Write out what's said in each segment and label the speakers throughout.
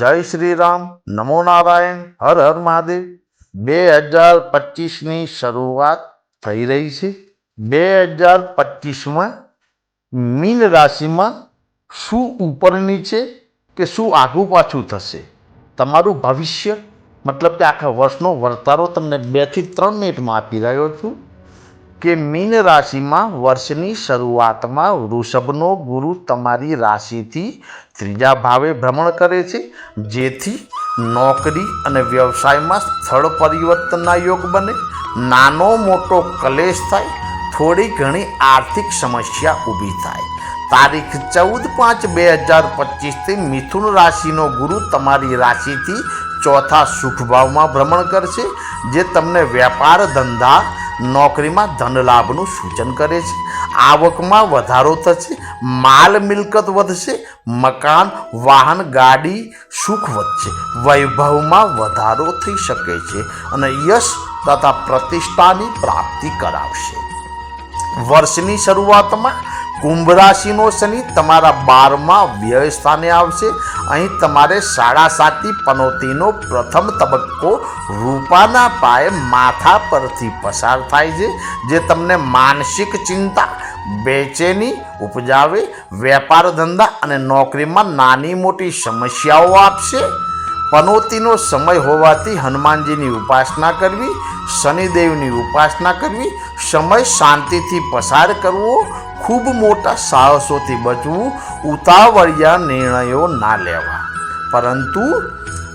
Speaker 1: જય શ્રી રામ. નમો નારાયણ. હર હર મહાદેવ. બે હજાર પચીસની શરૂઆત થઈ રહી છે. બે હજાર પચીસમાં મીન રાશિમાં શું ઉપર નીચે કે શું આગું પાછું થશે? તમારું ભવિષ્ય, મતલબ કે આખા વર્ષનો વર્તારો તમને બેથી ત્રણ મિનિટમાં આપી રહ્યો છું. કે મીન રાશિમાં વર્ષની શરૂઆતમાં વૃષભનો ગુરુ તમારી રાશિથી ત્રીજા ભાવે ભ્રમણ કરે છે, જેથી નોકરી અને વ્યવસાયમાં સ્થળ પરિવર્તનના યોગ બને. નાનો મોટો કલેશ થાય, થોડી ઘણી આર્થિક સમસ્યા ઊભી થાય. તારીખ ચૌદ પાંચ બે હજાર પચીસથી મિથુન રાશિનો ગુરુ તમારી રાશિથી ચોથા સુખભાવમાં ભ્રમણ કરશે, જે તમને વેપાર, ધંધા નોકરીમાં ધનલાભનું સૂચન કરે છે. આવકમાં વધારો થશે, માલ મિલકત વધશે, મકાન, વાહન, ગાડી, સુખ વધશે. વૈભવમાં વધારો થઈ શકે છે અને યશ તથા પ્રતિષ્ઠાની પ્રાપ્તિ કરાવશે. વર્ષની શરૂઆતમાં કુંભ રાશિનો શનિ તમારા બારમાં વ્યય સ્થાને આવશે. અહીં તમારે સાડા સાતી પનોતીનો પ્રથમ તબક્કો રૂપાના પાયે માથા પરથી પસાર થાય છે, જે તમને માનસિક ચિંતા, બેચેની ઉપજાવે, વેપાર ધંધા અને નોકરીમાં નાની મોટી સમસ્યાઓ આપશે. પનોતીનો સમય હોવાથી હનુમાનજીની ઉપાસના કરવી, શનિદેવની ઉપાસના કરવી, સમય શાંતિથી પસાર કરવો ખૂબ મોટા સાહસોથી બચવું ઉતાવળિયા નિર્ણયો ના લેવા. પરંતુ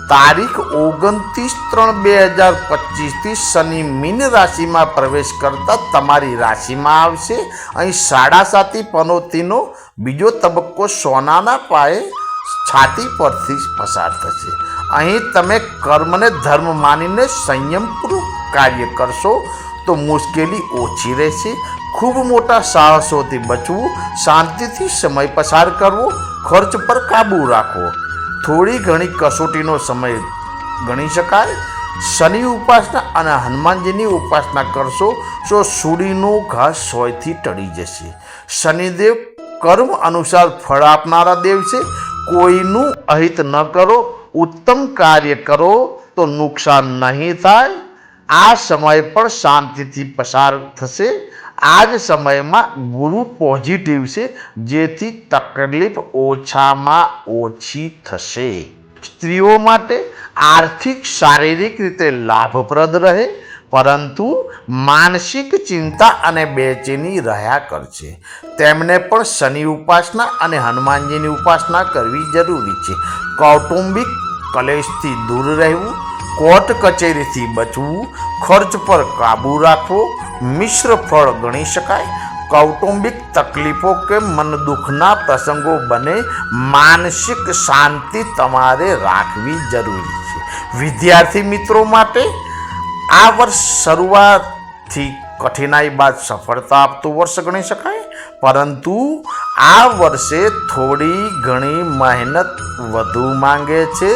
Speaker 1: તારીખ ઓગણત્રીસ ત્રણ બે હજાર પચીસથી શનિ મીન રાશિમાં પ્રવેશ કરતા તમારી રાશિમાં આવશે. અહીં સાડા સાતી પનોતીનો બીજો તબક્કો સોનાના પાયે છાતી પરથી પસાર થશે. અહીં તમે કર્મને ધર્મ માનીને સંયમપૂર્વક કાર્ય કરશો તો મુશ્કેલી ઓછી રહેશે. ખૂબ મોટા સાહસોથી બચવું, શાંતિથી સમય પસાર કરવો, ખર્ચ પર કાબૂ રાખવો. થોડી ઘણી કસોટીનો સમય ગણી શકાય. શનિ ઉપાસના અને હનુમાનજીની ઉપાસના કરશો તો સુડીનો ઘાસ સોયથી ટળી જશે. શનિદેવ કર્મ અનુસાર ફળ આપનારા દેવ છે. કોઈનું અહિત ન કરો, ઉત્તમ કાર્ય કરો તો નુકસાન નહીં થાય. આ સમય પણ શાંતિથી પસાર થશે. આ જ સમયમાં ગુરુ પોઝિટિવ છે, જેથી તકલીફ ઓછામાં ઓછી થશે. સ્ત્રીઓ માટે આર્થિક, શારીરિક રીતે લાભપ્રદ રહે, પરંતુ માનસિક ચિંતા અને બેચેની રહ્યા કરશે. તેમને પણ શનિ ઉપાસના અને હનુમાનજીની ઉપાસના કરવી જરૂરી છે. કૌટુંબિક કલેશથી દૂર રહેવું કોર્ટ કચેરીથી બચવું, ખર્ચ પર કાબૂ રાખવો, મિશ્ર ફળ ગણી શકાય, કૌટુંબિક તકલીફો કે મન દુઃખના પ્રસંગો બને, માનસિક શાંતિ તમારે રાખવી જરૂરી છે. વિદ્યાર્થી મિત્રો માટે આ વર્ષ શરૂઆતથી કઠિનાઈ બાદ સફળતા આપતું વર્ષ ગણી શકાય, પરંતુ આ વર્ષે થોડી ઘણી મહેનત વધુ માંગે છે.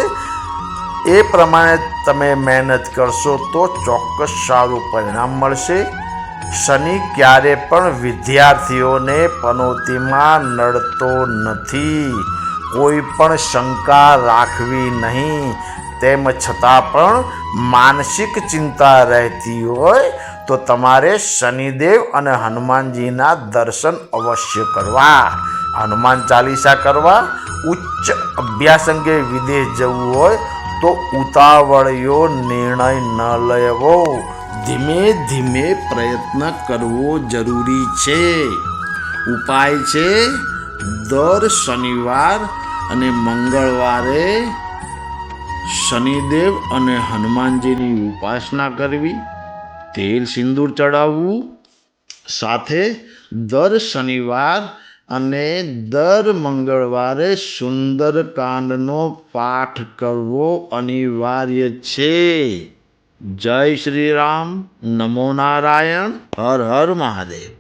Speaker 1: એ પ્રમાણે તમે મહેનત કરશો તો ચોક્કસ સારું પરિણામ મળશે. શનિ ક્યારે પણ વિદ્યાર્થીઓને પનોતીમાં નડતો નથી. કોઈ પણ શંકા રાખવી નહીં. તેમ છતાં પણ માનસિક ચિંતા રહેતી હોય તો તમારે શનિદેવ અને હનુમાનજીના દર્શન અવશ્ય કરવા. હનુમાન ચાલીસા કરવા, ઉચ્ચ અભ્યાસ અંગે વિદેશ જવું હોય તો ઉતાવળિયો નિર્ણય ન લેવો. ધીમે ધીમે પ્રયત્ન કરવો જરૂરી છે. ઉપાય છે, દર શનિવાર અને મંગળવારે શનિદેવ અને હનુમાનજીની ઉપાસના કરવી, તેલ સિંદૂર ચડાવવું, સાથે દર શનિવાર અને દર મંગળવારે સુંદરકાંડનો પાઠ કરવો અનિવાર્ય છે. જય શ્રી રામ. નમો નારાયણ. હર હર મહાદેવ.